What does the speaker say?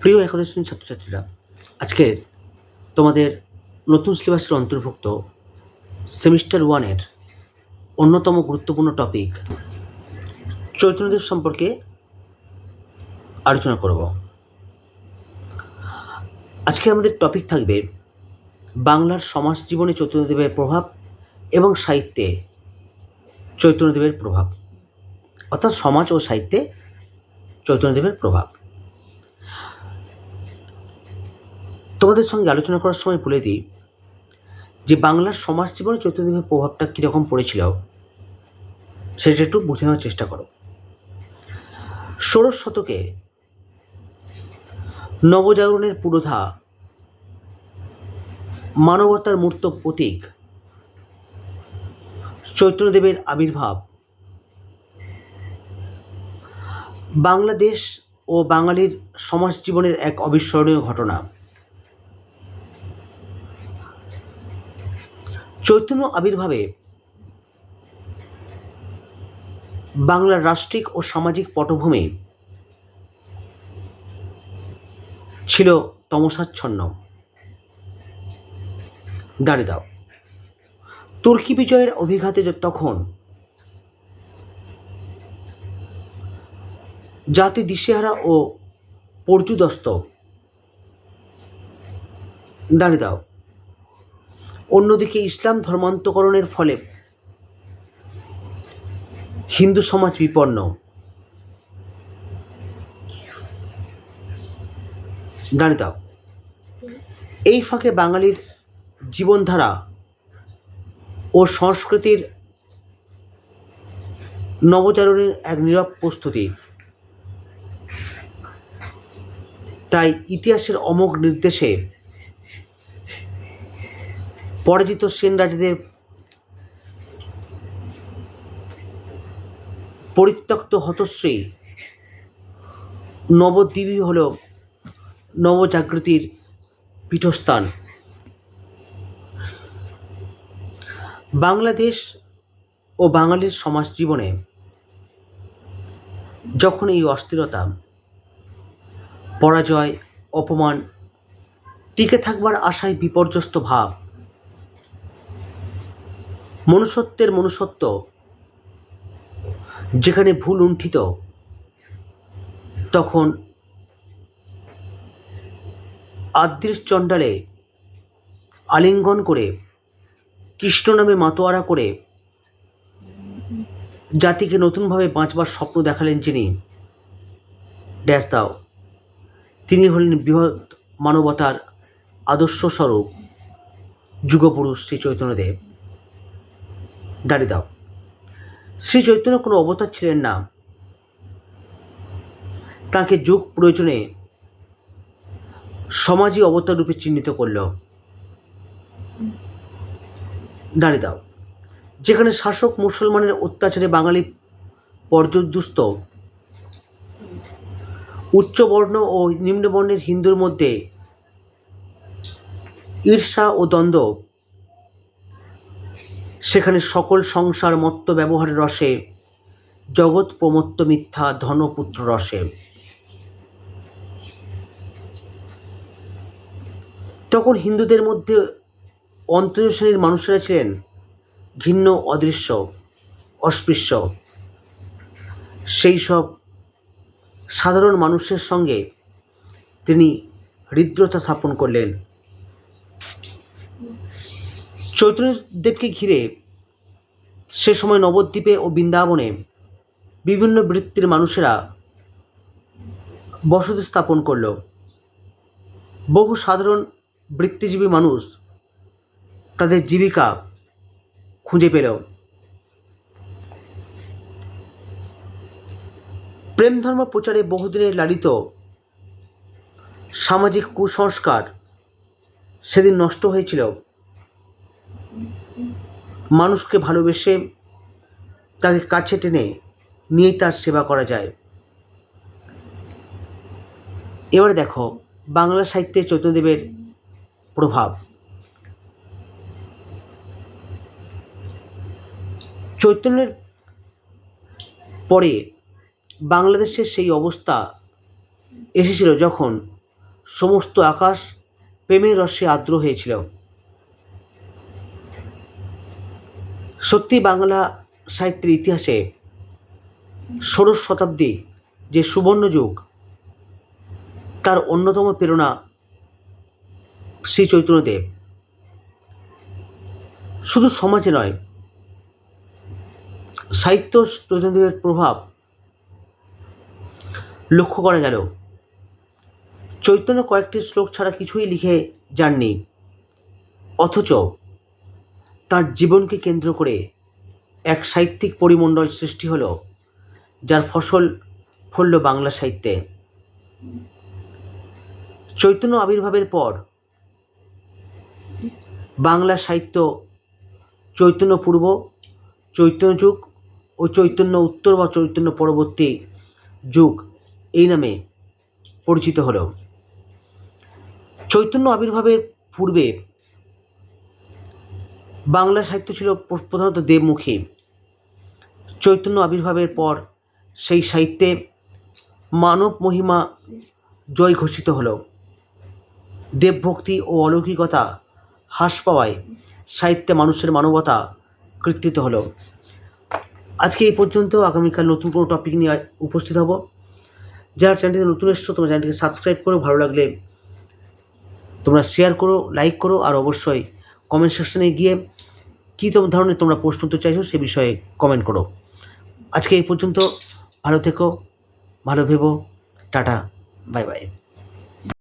প্রিয় একাদশ শ্রেণির ছাত্রছাত্রীরা আজকের তোমাদের নতুন সিলেবাসের অন্তর্ভুক্ত সেমিস্টার ওয়ানের অন্যতম গুরুত্বপূর্ণ টপিক চৈতন্যদেব সম্পর্কে আলোচনা করব। আজকে আমাদের টপিক থাকবে বাংলার সমাজ জীবনে চৈতন্যদেবের প্রভাব এবং সাহিত্যে চৈতন্যদেবের প্রভাব, অর্থাৎ সমাজ ও সাহিত্যে চৈতন্যদেবের প্রভাব। তোমাদের সঙ্গে আলোচনা করার সময় বলে দিই যে বাংলার সমাজ জীবনে চৈতন্যদেবের প্রভাবটা কীরকম পড়েছিল, সেটা একটু বুঝে নেওয়ার চেষ্টা করো। ষোড়শ শতকে নবজাগরণের পুরোধা মানবতার মূর্ত প্রতীক চৈতন্যদেবের আবির্ভাব বাংলাদেশ ও বাঙালির সমাজ জীবনের এক অবিস্মরণীয় ঘটনা। চৈতন্য আবির্ভাবে বাংলার রাষ্ট্রিক ও সামাজিক পটভূমি ছিল তমসাচ্ছন্ন। দাঁড়িয়ে দাও। তুর্কি বিজয়ের অভিঘাতে তখন জাতি দিশেহারা ও পর্যুদস্ত। দাঁড়িয়ে দাও। অন্যদিকে ইসলাম ধর্মান্তকরণের ফলে হিন্দু সমাজ বিপন্ন। দাঁড়িয়ে দাও। এই ফাঁকে বাঙালির জীবনধারা ও সংস্কৃতির নবচারণের এক নীরব প্রস্তুতি। তাই ইতিহাসের অমোঘ নির্দেশে পরাজিত সেন রাজাদের পরিত্যক্ত হতশ্রী নবদ্বীপই হল নবজাগৃতির পীঠস্থান। বাংলাদেশ ও বাঙালির সমাজ জীবনে যখন এই অস্থিরতা, পরাজয়, অপমান টিকে থাকবার আশায় বিপর্যস্ত ভাব মনুষ্যত্বের মনুষ্যত্ব, যেখানে ভুল লুণ্ঠিত তখন আদৃশ চণ্ডালে আলিঙ্গন করে, কৃষ্ণ নামে মাতোয়ারা করে জাতিকে নতুনভাবে বাঁচবার স্বপ্ন দেখালেন যিনি ড্যাশ দাও তিনি হলেন বৃহৎ মানবতার আদর্শ স্বরূপ, যুগপুরুষ শ্রী চৈতন্যদেব। দাঁড়িয়ে দাও। শ্রী চৈতন্য কোনো অবতার ছিলেন না। তাকে যুগ প্রয়োজনে সমাজই অবতার রূপে চিহ্নিত করল। দাঁড়িয়ে দাও। যেখানে শাসক মুসলমানের অত্যাচারে বাঙালি পর্যদুস্ত, উচ্চবর্ণ ও নিম্নবর্ণের হিন্দুর মধ্যে ঈর্ষা ও দ্বন্দ্ব সেখানে সকল সংসার মত্ত ব্যবহারের রসে, জগৎ প্রমত্ত মিথ্যা ধনপুত্র রসে। তখন হিন্দুদের মধ্যে অন্তর্য শ্রেণির মানুষেরা ছিলেন ঘিন্ন, অদৃশ্য, অস্পৃশ্য। সেই সব সাধারণ মানুষের সঙ্গে তিনি হৃদ্রতা স্থাপন করলেন। চৈতন্যদেবকে ঘিরে সে সময় নবদ্বীপে ও বৃন্দাবনে বিভিন্ন বৃত্তির মানুষেরা বসতি স্থাপন করল। বহু সাধারণ বৃত্তিজীবী মানুষ তাদের জীবিকা খুঁজে পেল। প্রেম ধর্ম প্রচারে বহুদিনের লালিত সামাজিক কুসংস্কার সেদিন নষ্ট হয়েছিল। মানুষকে ভালোবেসে তাকে কাছে টেনে নিয়ে তার সেবা করা যায়। এবারে দেখো, বাংলা সাহিত্যে চৈতন্যদেবের প্রভাব। চৈতন্যের পরে বাংলাদেশের সেই অবস্থা এসেছিল যখন সমস্ত আকাশ প্রেমের রসে আর্দ্র হয়েছিল। সত্যি বাংলা সাহিত্যের ইতিহাসে ষোড়শ শতাব্দী যে সুবর্ণ যুগ, তার অন্যতম প্রেরণা শ্রী চৈতন্যদেব। শুধু সমাজে নয়, সাহিত্য চৈতন্যদেবের প্রভাব লক্ষ্য করা গেল। চৈতন্য কয়েকটি শ্লোক ছাড়া কিছুই লিখে যাননি, অথচ তার জীবনকে কেন্দ্র করে এক সাহিত্যিক পরিমণ্ডল সৃষ্টি হলো, যার ফসল ফলল বাংলা সাহিত্যে। চৈতন্য আবির্ভাবের পর বাংলা সাহিত্য চৈতন্য পূর্ব, চৈতন্য যুগ ও চৈতন্য উত্তর বা চৈতন্য পরবর্তী যুগ এই নামে পরিচিত হলো। চৈতন্য আবির্ভাবের পূর্বে বাংলা সাহিত্য ছিল প্রধানত দেবমুখী। চৈতন্য আবির্ভাবের পর সেই সাহিত্যে মানব মহিমা জয় ঘোষিত হলো। দেবভক্তি ও অলৌকিকতা হ্রাস পাওয়ায় সাহিত্যে মানুষের মানবতা কৃতিত্ব হলো। আজকে এই পর্যন্ত আগামীকাল নতুন কোনো টপিক নিয়ে উপস্থিত হব। যারা চ্যানেলটিতে নতুন এসছো, তোমরা চ্যানেলটিকে সাবস্ক্রাইব করো, ভালো লাগলে তোমরা শেয়ার করো লাইক করো, আর অবশ্যই কমেন্ট সেকশনে গিয়ে কী ধরনের তোমরা প্রশ্ন তো চাইছো সে বিষয়ে কমেন্ট করো। আজকে এই পর্যন্ত, ভালো থেকো, ভালো ভেবো, টাটা বাই বাই